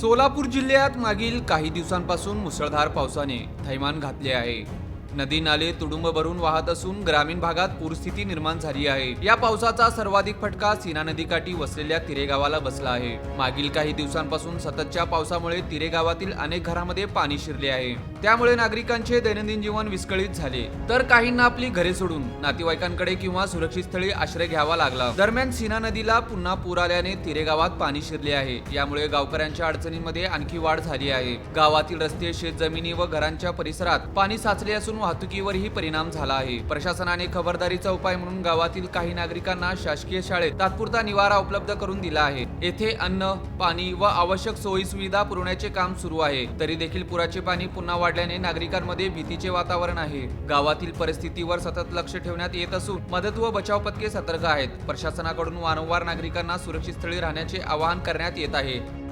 सोलापूर जिल्ह्यात मागील काही दिवसांपासून मुसळधार पावसाने थैमान घातले आहे. नदी नाले तुडुंब भरून वाहत असून ग्रामीण भागात पूरस्थिती निर्माण झाली आहे. या पावसाचा सर्वाधिक फटका सीना नदीकाठी वसलेल्या तिरे गावाला बसला आहे. मागील काही दिवसांपासून सततच्या पावसामुळे तिरे गावातील अनेक घरामध्ये पाणी शिरले आहे. त्यामुळे नागरिकांचे दैनंदिन जीवन विस्कळीत झाले. तर काहींना आपली घरे सोडून नातेवाईकांकडे किंवा सुरक्षित स्थळी आश्रय घ्यावा लागला. दरम्यान सीना नदीला पुन्हा पूर आल्याने तिरे गावात पाणी शिरले आहे. यामुळे गावकऱ्यांच्या अडचणींमध्ये आणखी वाढ झाली आहे. गावातील रस्ते शेतजमिनी व घरांच्या परिसरात पाणी साचले असून वाहतुकीवरही परिणाम झाला आहे. प्रशासनाने खबरदारीचा उपाय म्हणून गावातील काही नागरिकांना शासकीय शाळेत तात्पुरता निवारा उपलब्ध करून दिला आहे. येथे अन्न पाणी व आवश्यक सोयी सुविधा पुरवण्याचे काम सुरू आहे. तरी देखील पुराचे पाणी पुन्हा वाढल्याने नागरिकांमध्ये भीतीचे वातावरण आहे. गावातील परिस्थितीवर सतत लक्ष ठेवण्यात येत असून मदत व बचाव पथके सतर्क आहेत. प्रशासनाकडून वारंवार नागरिकांना सुरक्षित स्थळी राहण्याचे आवाहन करण्यात येत आहे.